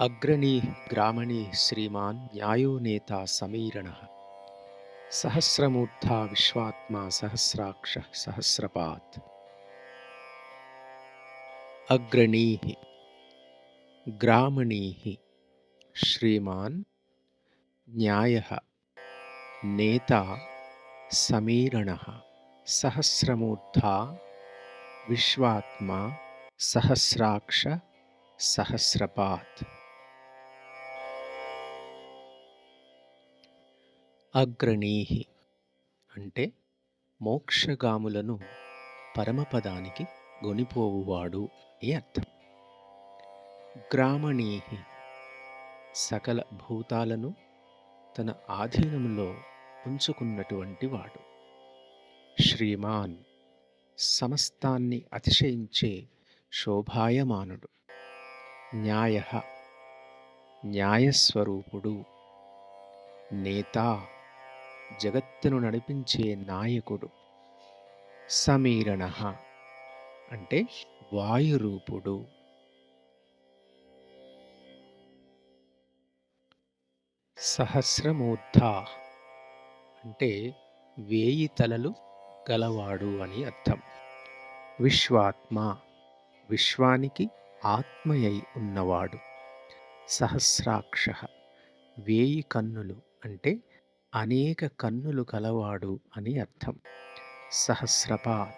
अग्रणी ग्रामणी श्रीमान् न्यायो नेता समीरणः सहस्रमूर्धा विश्वात्मा सहस्राक्षः सहस्रपात्। अग्रणीः ग्रामणीः श्रीमान् न्यायः नेता समीरणः सहस्रमूर्धा विश्वात्मा सहस्राक्ष सहस्रपात् అగ్రణీహి అంటే మోక్షగాములను పరమపదానికి గొనిపోవువాడు అని అర్థం? గ్రామణీహి సకల భూతాలను తన ఆధీనంలో ఉంచుకున్నటువంటి వాడు. శ్రీమాన్ సమస్తాన్ని అతిశయించే శోభాయమానుడు. న్యాయ న్యాయస్వరూపుడు. నేత జగత్తును నడిపించే నాయకుడు. సమీరణ అంటే వాయురూపుడు. సహస్రమూర్ధ అంటే వేయి తలలు గలవాడు అని అర్థం. విశ్వాత్మ విశ్వానికి ఆత్మయై ఉన్నవాడు. సహస్రాక్ష వేయి కన్నులు అంటే అనేక కన్నులు కలవాడు అని అర్థం. సహస్రపా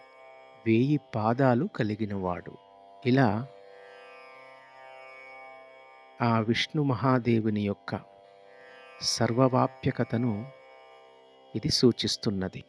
వేయి పాదాలు కలిగినవాడు. ఇలా ఆ విష్ణు మహాదేవుని యొక్క సర్వవాప్యకతను ఇది సూచిస్తున్నది.